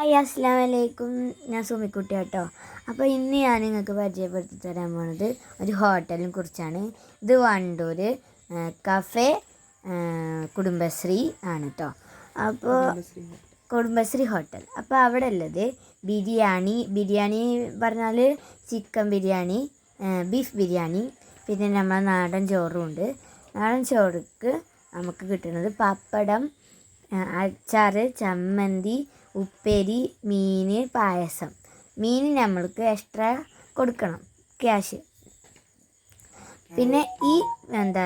Hi അസ്സാം വലൈക്കും ഞാൻ സുമിക്കുട്ടി കേട്ടോ. അപ്പോൾ ഇന്ന് ഞാൻ നിങ്ങൾക്ക് പരിചയപ്പെടുത്തി തരാൻ പോണത് ഒരു ഹോട്ടലിനെ കുറിച്ചാണ്. ഇത് വണ്ടൂർ കഫേ കുടുംബശ്രീ ആണ് കേട്ടോ അപ്പോൾ കുടുംബശ്രീ ഹോട്ടൽ. അപ്പോൾ അവിടെ ഉള്ളത് ബിരിയാണി ബിരിയാണി പറഞ്ഞാൽ ചിക്കൻ ബിരിയാണി ബീഫ് ബിരിയാണി പിന്നെ നമ്മളെ നാടൻ ചോറും ഉണ്ട്. നാടൻ ചോറുക്ക് നമുക്ക് കിട്ടുന്നത് പപ്പടം അച്ചാർ അച്ചാറ് ചമ്മന്തി ഉപ്പേരി മീൻ പായസം. മീൻ നമ്മൾക്ക് എക്സ്ട്രാ കൊടുക്കണം ക്യാഷ് പിന്നെ ഈ എന്താ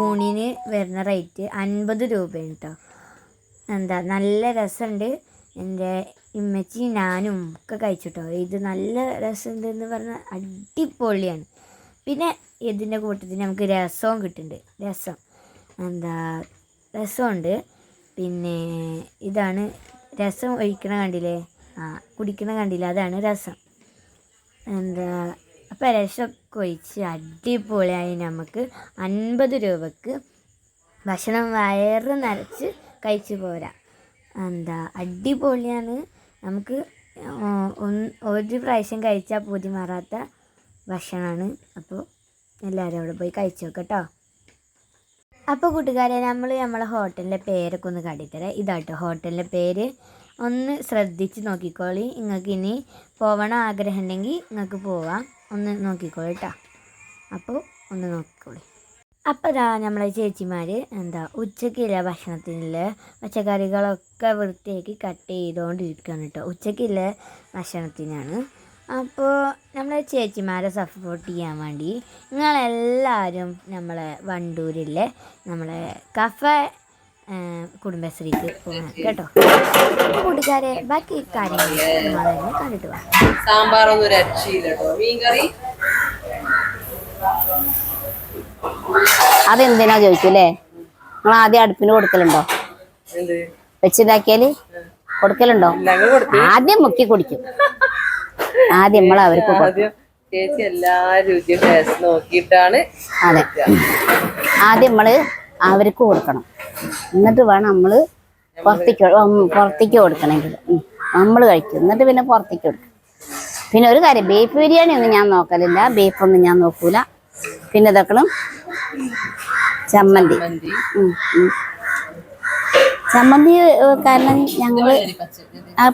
ഊണിന് വരുന്ന റേറ്റ് അൻപത് രൂപയാണ് കേട്ടോ എന്താ നല്ല രസമുണ്ട് എന്റെ ഇമ്മച്ചി ഞാനും ഒക്കെ കഴിച്ചിട്ടോ ഇത് നല്ല രസമുണ്ട് എന്ന് പറഞ്ഞാൽ അടിപൊളിയാണ്. പിന്നെ ഇതിന്റെ കൂട്ടത്തിൽ നമുക്ക് രസവും കിട്ടുന്നുണ്ട് രസം. എന്താ രസമുണ്ട് പിന്നെ ഇതാണ് രസം ഒഴിക്കണ കണ്ടില്ലേ? ആ കുടിക്കണ കണ്ടില്ലേ? അതാണ് രസം. എന്താ അപ്പം രസമൊക്കെ ഒഴിച്ച് അടിപൊളിയായി നമുക്ക് അൻപത് രൂപക്ക് ഭക്ഷണം വയറ് നിറച്ച് കഴിച്ചു പോരാ. എന്താ അടിപൊളിയാണ്. നമുക്ക് ഒരു പ്രാവശ്യം കഴിച്ചാൽ പൂതി മാറാത്ത ഭക്ഷണമാണ് അപ്പോൾ എല്ലാവരും അവിടെ പോയി കഴിച്ചു നോക്കട്ടോ അപ്പോൾ കൂട്ടുകാരെ നമ്മൾ നമ്മളെ ഹോട്ടലിന്റെ പേരൊക്കെ ഒന്ന് കാട്ടിത്തരാം. ഇതാട്ടോ ഹോട്ടലിന്റെ പേര്. ഒന്ന് ശ്രദ്ധിച്ച് നോക്കിക്കോളി. നിങ്ങൾക്ക് ഇനി പോവണ ആഗ്രഹം ഉണ്ടെങ്കിൽ നിങ്ങൾക്ക് പോവാം. ഒന്ന് നോക്കിക്കോളി കേട്ടോ അപ്പോൾ ഒന്ന് നോക്കിക്കോളി. അപ്പോൾ ഇതാ നമ്മളെ ചേച്ചിമാർ എന്താ ഉച്ചക്കില്ല ഭക്ഷണത്തിനുള്ള പച്ചക്കറികളൊക്കെ വൃത്തിയാക്കി കട്ട് ചെയ്തുകൊണ്ടിരിക്കുകയാണ് കേട്ടോ ഉച്ചക്കില്ല ഭക്ഷണത്തിനാണ്. അപ്പോൾ നമ്മളെ ചേച്ചിമാരെ സപ്പോർട്ട് ചെയ്യാൻ വേണ്ടി നിങ്ങളെല്ലാവരും നമ്മളെ വണ്ടൂരിലെ നമ്മളെ കഫ കുടുംബശ്രീക്ക് പോകണം കേട്ടോ. കൂട്ടുകാരെ ബാക്കി കാര്യങ്ങൾ കണ്ടിട്ട് വാ. സാമ്പാറൊന്നും രക്ഷയില്ല കേട്ടോ. മീൻകറി? അതെന്തിനാ ചോദിക്കൂലേ? നിങ്ങൾ ആദ്യം അടുപ്പിന് കൊടുക്കലുണ്ടോ? വെച്ചിതാക്കിയാൽ കൊടുക്കലുണ്ടോ? ആദ്യം മുക്കി കുടിക്കും. ആദ്യം നമ്മൾ അവർക്ക് ചേച്ചി എല്ലാ രുചിയും ടേസ്റ്റ് നോക്കിയിട്ടാണ് അതെ. ആദ്യം നമ്മൾ അവർക്ക് കൊടുക്കണം. എന്നിട്ട് വേണം നമ്മൾ പുറത്തേക്ക് പുറത്തേക്ക് കൊടുക്കണമെങ്കിൽ. നമ്മൾ കഴിക്കും. എന്നിട്ട് പിന്നെ പുറത്തേക്ക് കൊടുക്കും. പിന്നെ ഒരു കാര്യം ബീഫ് ബിരിയാണി ഒന്നും ഞാൻ നോക്കലില്ല. ബീഫ് ഒന്നും ഞാൻ നോക്കൂല. പിന്നെ ഇതൊക്കെ ചമ്മന്തി. ചമ്മന്തി കാരണം ഞങ്ങൾ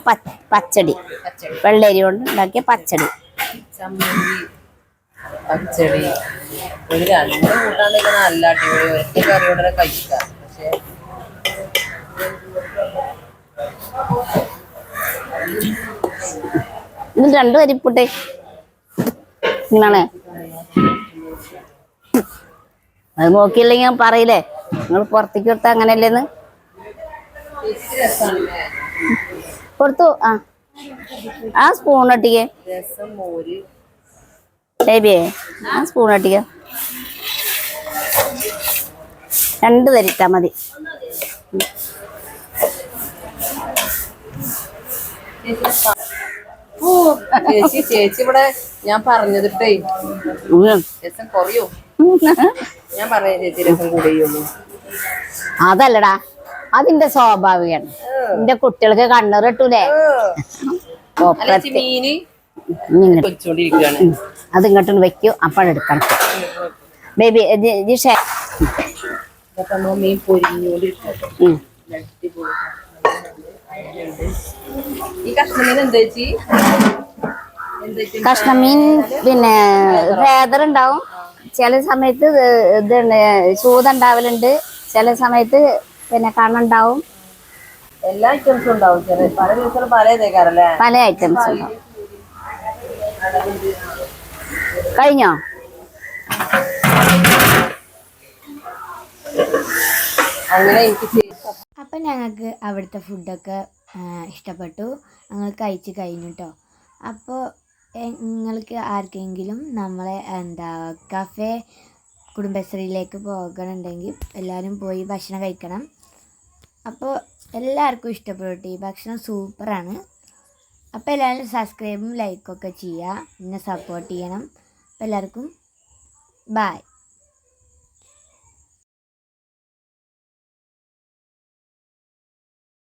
പച്ചടി. ആ വെള്ളരി കൊണ്ട് ഉണ്ടാക്കിയ പച്ചടി. ചമ്മന്തി പച്ചടി. ഒരു രണ്ട് കൂട്ടാണ്ടൊക്കെ നല്ല അടിപൊളി. ഒറ്റ കറിയോടെ കഴിക്കാം. പക്ഷെ ഇത് രണ്ടു അരിപ്പുട്ടെ നിങ്ങളാണ്. അത് നോക്കിയില്ലെങ്കിൽ ഞാൻ പറയില്ലേ? നിങ്ങൾ പുറത്തേക്ക് കൊടുത്താൽ അങ്ങനെയല്ലേന്ന്? കൊടുത്തു ആ. ആ സ്പൂൺ ഒട്ടിക്കേ ബേബിയേ ആ സ്പൂൺ ഒട്ടിക്ക രണ്ട് തരിട്ടാ മതി. ചേച്ചി ചേച്ചി ഇവിടെ ഞാൻ പറഞ്ഞതിട്ടേ. രസം കുറയോ? ഞാൻ പറഞ്ഞ ചേച്ചി രസം കൂടിയുള്ളൂ അതല്ലടാ. അതിന്റെ സ്വാഭാവികമാണ്. എന്റെ കുട്ടികൾക്ക് പൊരിച്ചോണ്ടിരിക്കുകയാണ് അത് ഇങ്ങോട്ട് വെക്കൂ. അപ്പോഴെടുക്കണം ബേബി കഷ്ണ മീൻ പിന്നെ ഫേദർ ഉണ്ടാവും. ചില സമയത്ത് ഇത് ചൂത ഉണ്ടാവലുണ്ട്. ചില സമയത്ത് പിന്നെ കണ്ണുണ്ടാവും. എല്ലാ ഐറ്റംസും ഉണ്ടാവും. ചെറിയ പല ദിവസങ്ങളും പല ഐറ്റംസ് ഉണ്ടാവും. കഴിഞ്ഞോ? അങ്ങനെ എനിക്ക് അപ്പം ഞങ്ങൾക്ക് അവിടുത്തെ ഫുഡൊക്കെ ഇഷ്ടപ്പെട്ടു. ഞങ്ങൾ കഴിച്ച് കഴിഞ്ഞു കേട്ടോ അപ്പോൾ നിങ്ങൾക്ക് ആർക്കെങ്കിലും നമ്മളെ എന്താ കഫേ കുടുംബശ്രീയിലേക്ക് പോകണമെന്നുണ്ടെങ്കിൽ എല്ലാവരും പോയി ഭക്ഷണം കഴിക്കണം. അപ്പോൾ എല്ലാവർക്കും ഇഷ്ടപ്പെട്ടു ഈ ഭക്ഷണം സൂപ്പറാണ്. അപ്പോൾ എല്ലാവരും സബ്സ്ക്രൈബും ലൈക്കൊക്കെ ചെയ്യുക എന്നെ സപ്പോർട്ട് ചെയ്യണം. അപ്പോൾ എല്ലാവർക്കും ബായ്